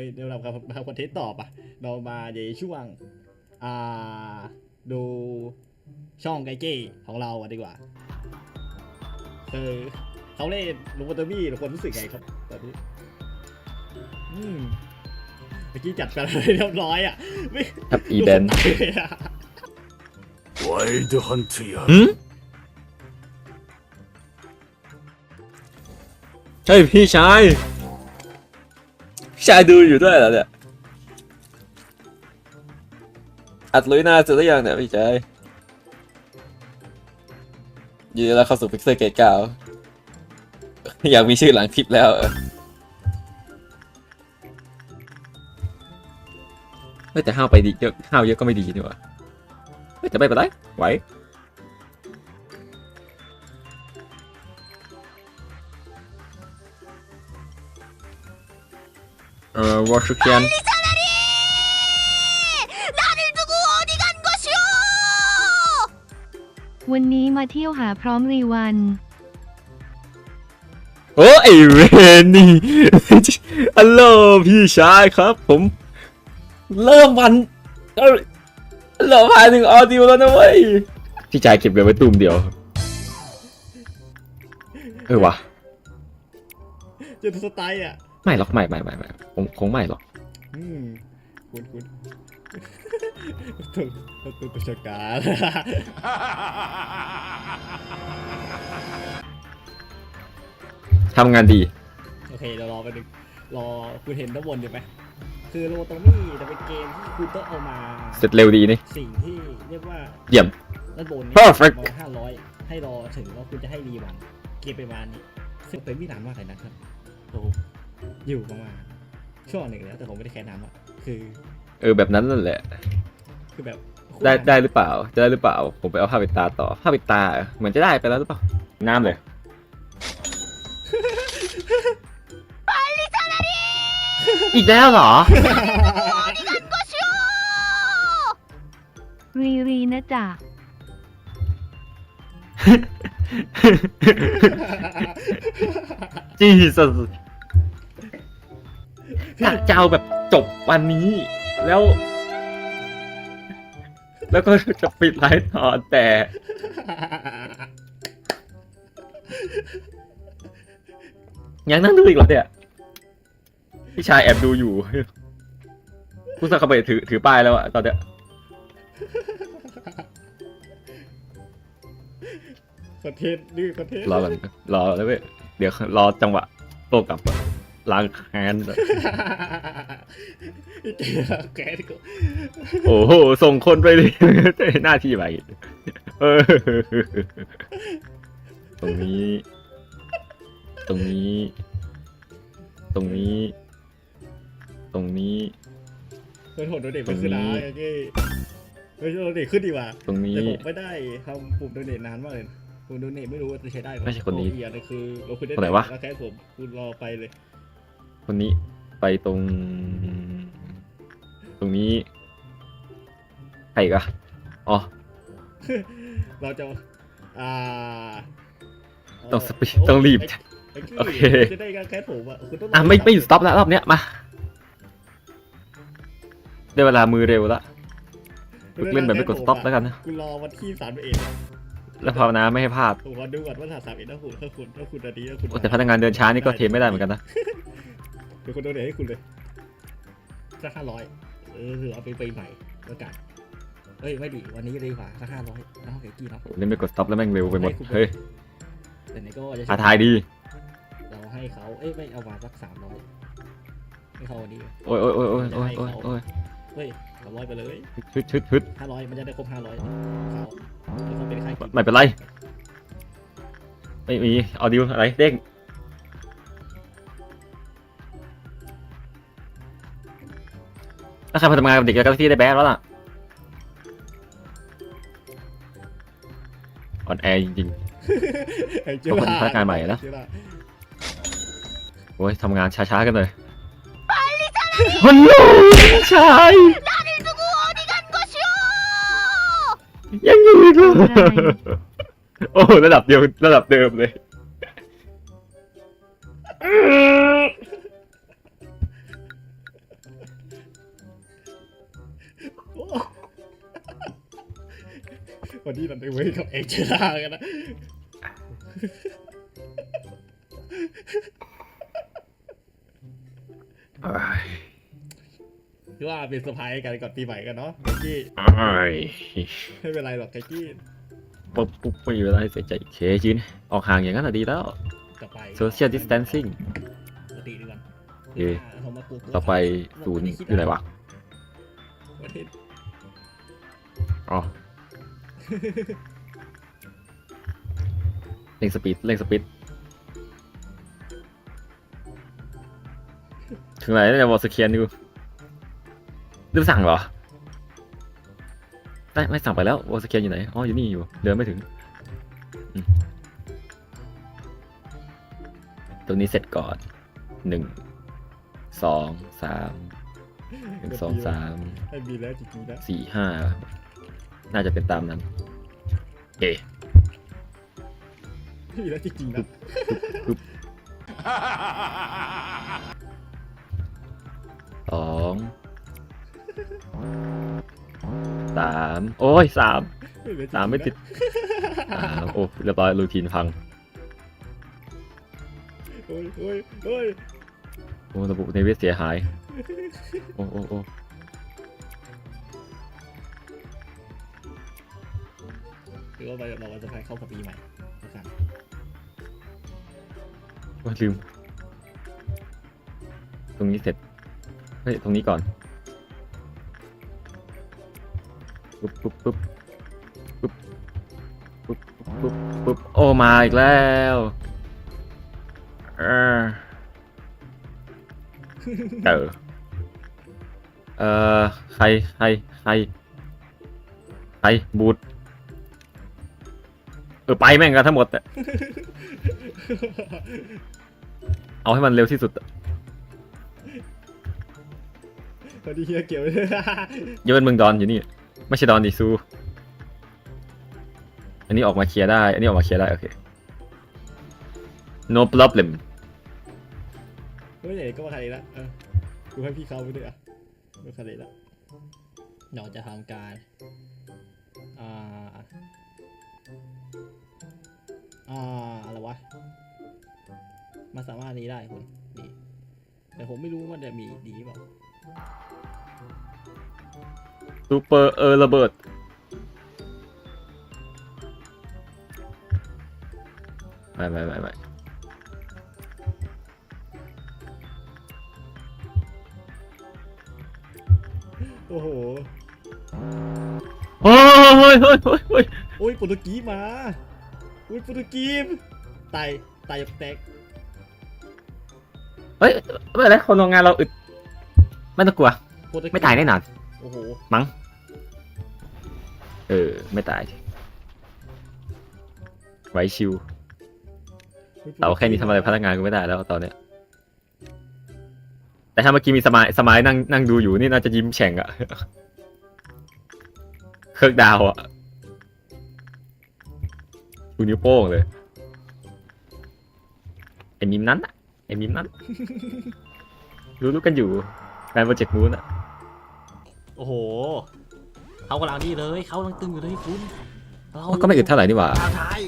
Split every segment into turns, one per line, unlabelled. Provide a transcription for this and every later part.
ฮ้ยเดี๋ยวเราทำคอนเทนต์ต่อปะเรามาในช่วงอ่าดูช่องไกเจ้ของเราดีกว่าเออเขาเล่นลูบัตเตอร์บี้คนรู้สึกไงครับตอนนี้อืมเมื่อกี้จัดไปเรียบร้อยอะไม่
ครับอีเดน
ไวด์ฮันเที
ยใช่พี่ชาย ชายดูอยู่ด้วยเหรอเนี่ย อัดลุยหน้าเสร็จหรือยังเนี่ยพี่ชายยินดีต้อนรับเข้าสู่พิกเซอร์เกตเก้าอยากมีชื่อหลังคลิปแล้วเฮ้แต่ห้าวไปดีเยอะห้าวเยอะก็ไม่ดีนี่หว่าเฮ้แต่ไม่เป็นไรไหว เอ่อวอชเคียน
วันนี้มาเที่ยวหาพร้อมรีวัน
โอ้ไอเวนนี่ ฮัลโหลพี่ชายครับ ผม เริ่มวันเอ้ยเหลือผ่านหนึ่งออดิวแล้วนะเว้ย พี่ชายเก็บเงินไว้ตุ้มเดียว เออวะ
เจะสไตล์อะ
ไม่หรอกไม่ไม่ไม่ไม่คงคงไม่หรอก
อืมคุณคุณตุตุตุตุชกการ
ทำงานดี
โอเคเดี๋ยวรอไปดึงรอคุณเห็นด้านบนอยู่ไหมคือโรโตมี่จะเป็นเกมที่คุณต้องเอามา
เสร็จเร็วดีนี่
สิ่งที่เรียกว่า
เยี่ยม
ด้านบนนี้
Perfect
มาห้าร้อยให้รอถึงว่าคุณจะให้รีวันเกมประมาณนี้ซึ่งเป็นไม่นานมากเลยนะครับโอ้ อยู่ประมาณช่วงหนึ่งแล้วแต่ผมไม่ได้แค่นานอะคือ
เออแบบนั้นนั่นแหละ
คือแบบ
ได้ได้หรือเปล่า จะได้หรือเปล่า ผมไปเอาผ้าปิดตาต่อผ้าปิดตาเหมือนจะได้ไปแล้วหรือเปล่าน้ำเลยอีกแล้วเหรอ
รีรีนะจ๊ะ
จีสอ ยากจะเอาแบบจบวันนี้ แล้ว แล้วก็จะปิดไลฟ์ต่อแต่ยังนั่งดูอีกเหรอเนี่ยพี่ชายแอบดูอยู่ผู้สักขบถือถือป้ายแล้วอะตอนเนี้ย
คอนเทนต์นี่คอนเทนต์
รอก่อนรอแล้วเว้ยเดี๋ยวรอจังหวะโต้กลับ ล้างแค้น
เจอแกที่กู
โอ้โห ส่งคนไปเลยหน้าที่ไปเออตรงนี้ ตรงนี้ ตรงนี้ ตรงนี้
เฮ้ยโหดโดนเด็กไม่ขึ้นนะไอ้เก้เฮ้ยโดนเด็กขึ้นดีกว่า
ตรงนี้
แต่ผมไม่ได้ทำปุ่มโดเนทนานมากเลยนะปุ่มโดเนทไม่รู้ว่าจะใช้ได้ห
ไม่ใช่คนนี้
โอ้ยอันนี้คือเราคุณได้
คนไหนวะ
แล้วแค่ผมคุณรอไปเลย
คนนี้ไปตรง ตรงนี้ใครอีกอะอ๋อ
เราจะ อ่า
ต้องสปีด
โต้
องรีบ
ไอ้ไอ้กี้
โอเค
จะได้การแค่ผมอะคุณต้อง
อะไม่ไม่หยุดสต็อปแล้วรอบเนี้ยมา ได้เวลามือเร็วละฝึกเล่นแบบไม่กดสต็อปแล้วกันนะ
คุณรอวันที่สามเอ็ด
แล้วภาวนาไม่ให้พลาด
ผมขอดูก่อนว่าสามเอ็ดถ้าคุณถ้าคุณถ้าคุณอันนี้ถ้าคุณ
โอ้แต่พนักงานเดินช้านี่ก็เทไม่ได้เหมือนกันนะ
เดี๋ยวคุณโดเนทให้คุณเลยสักห้าร้อยเออคือเอาไปไปใหม่แล้วกันเอ้ยไม่ดีวันนี้ดีกว่าสักห้าร้อยน้องเก๋กี้เนาะ
เล่นไม่กดสต็อปแล้วแม่งเร็วไปหมดเฮ้ย
แต่ไหนก็จะ
ท้าทายดี
เราให้เขาเอ้ยไม่เอามาสักสามร้อยให้เขาวันนี้
โอ้ยโอ้ยโอ้ยโอ้ยโอ้ยโอ้ยโอ้ย
เฮ้ยสามร้อยไปเลย
ชึดชึดชึด
ห้าร้อยมันจะได้ครบห้าร้อยเขาแล้วเขาเป็นใครกิน
ไม่เป็นไรไม่มีเอาดิวอะไรเด้ง ใครมาทำงานกับเด็กกับที่ได้แบสแล้วล่ะออนแอร์จริง
ไอ้เจ้
ขอบคุณพนักงานใหม่นะ
เจ้า
ๆโอ้ยทำงานช้าๆกันเลยฮัลโหลชายยังอยู่อีกเหรอโอ้ระดับเดียวระดับเดิมเลย
วันนี้เราไปเว้ยกับเอ็กเจล่ากันนะ
เอ้ย
คือว่าเป็นเซอร์ไพรส์กันก่อนปีใหม่กันเนาะไกกี้
เอ้ย
ไม่เป็นไรหรอกไกกี้
ปุ๊บปุ๊บไม่มีเวลาให้เสียใจเคชินออกห่างอย่างนั้นอะดีแล้ว
ต่อไป
social distancing
ปกติดีกว่า
เอ๊ะ
เอามากลัวๆ
ต่อไปศูนย์อยู่ไหนวะ
ประเทศ
อ๋อ เร่งสปีดเร่งสปีดถึงไหนแล้วเนี่ยวอลสเคียนอยู่รีบสั่งเหรอ ไม่ไม่สั่งไปแล้ววอลสเคียนอยู่ไหน อ๋อ อยู่นี่อยู่ เดินไม่ถึงอืมตรงนี้เสร็จก่อน หนึ่ง สอง สาม หนึ่งสองสาม
ให้มีแล้วจริงๆนะ
สี่ห้า น่าจะเป็นตามนั้นเอ
ให้มีแล้วจริงๆนะ
สองสามโอ้ยสาม
ให้เหลือจริงๆนะ
สามไม่ติดสามโอ้เรียบร้อยรูทีนพัง
โอ้ยโอ้ยโอ้ย
โอ้ระบบในเวทเสียหาย โอ้โอ้โอ้
หรือว่าเราเราจะพายเข้ากับปีใหม่นะครับ
โอ้ลืม ตรงนี้เสร็จ เฮ้ย ตรงนี้ก่อน ปุ๊บปุ๊บปุ๊บปุ๊บปุ๊บปุ๊บปุ๊บ โอ้ มาอีกแล้วเออเออเออใคร ใคร ใคร ใคร บูด เออไปแม่งกันทั้งหมดอะเอาให้มันเร็วที่สุดอะ
พอดีเฮียเกี่ยวเลย
อย่าเป็นเมืองดอนอยู่นี่ ไม่ใช่ดอนดิซู อันนี้ออกมาเคลียร์ได้ อันนี้ออกมาเคลียร์ได้ โอเค no problem
เฮ้ยไหนก็มาคาเลยละเออกูให้พี่เขาไปด้วยอะมาคาเลยละเราจะทำการ อ่าอะไรวะมาสามารถนี้ได้คุณนี่แต่ผมไม่รู้ว่ามันจะมีดีเปล่า
ซูเปอร์เออระเบิดไม่ไม่ไม่ไม่
โอ้โห
โอ้ยเฮ้ยเฮ้ยเฮ้ย
โอ้ยโปรตุกีมา อุ้ยโปรตุกีมตายตายแตก
เฮ้ยไม่เป็นไรคนโรงงานเราอึด ไม่ต้องกลัว
โปรตุกี
ไม่ตายแน่นอน
โอ้โห
มั้งเออ ไม่ตาย ไว้ชิวเราแค่นี้ทำอะไรพนักงานกูไม่ได้แล้วตอนเนี้ย แต่ถ้าเมื่อกี้มีสมายสมายนั่งนั่งดูอยู่นี่น่าจะยิ้มแฉ่งอะ เคิร์กดาวอะ ดูนิ้วโป้งเลยไอ้มิมนั้นอะไอ้มิมนั้น รู้รู้กันอยู่แฟนโปรเจกต์มูนอะ
โอ้โหเขากำลังนี่เลยเขากำลังตึงอยู่เลยคุณเรา
ก็ไม่อึดเท่าไหร่นี่หว่า
ทางท้าย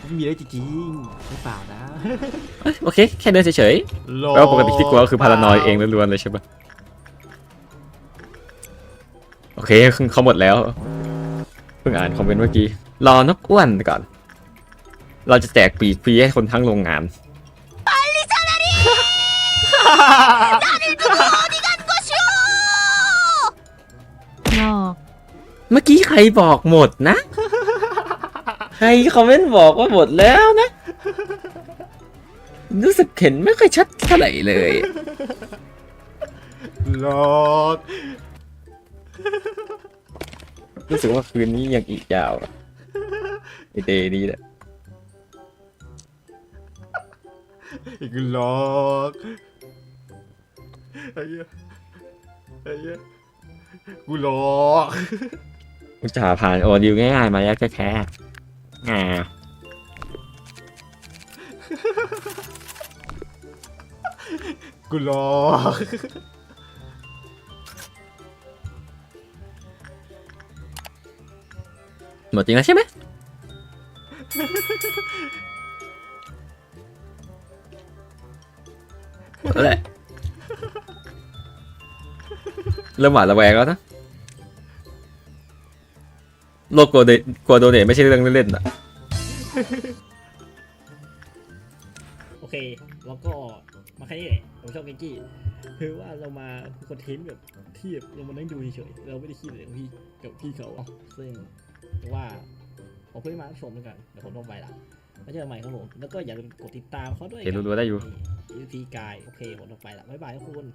ไม่มีอะไรจริงๆไม่เปล่านะ
เอ้ยโอเค แค่เดินเฉยๆแล้วปกติที่กลัวก็คือพารานอยเองล้วนๆเลยใช่ปะโอเคเขาหมดแล้ว เพิ่งอ่านคอมเมนต์เมื่อกี้ รอนกอ้วนก่อน เราจะแจกปีกฟรีให้คนทั้งโรงงาน
หลอก
เมื่อกี้ใครบอกหมดนะ ใครคอมเมนต์บอกว่าหมดแล้วนะ รู้สึกเห็นไม่ค่อยชัดเท่าไหร่เลย
หลอก
รู้สึกว่าคืนนี้ยังอีกยาวอะไอเดย์นี้แหละ
อีกหลอกไอ้เหี้ยไอ้เหี้ยกูหลอก
อุตส่าห์ผ่านโอดิวง่ายๆมาแล้วแค่ๆอ่า
กูหลอก
หมดจริงแล้วใช่ไหม หมดแล้วแหละเริ่มหวาดระแวงแล้วนะโลกกลัวเดกลัวโดเนทไม่ใช่เรื่องเล่นๆอะ
โอเค แล้วก็มาแค่นี้แหละผมชอบเกงกี้คือว่าเรามาคอนเทนต์แบบที่แบบเรามานั่งดูเฉยๆเราไม่ได้คิดเลยกับพี่กับพี่เขาซึ่งว่าผมเพิ่งมาชมเหมือนกันเดี๋ยวผมต้องไปละแล้วเจอกันใหม่ครับผมแล้วก็อย่าลืมกดติดตามเขาด้วย
เห็นดูๆได้อยู่
ยูทีกาย โอเคหมดลงไปละบ๊ายบายทุกคน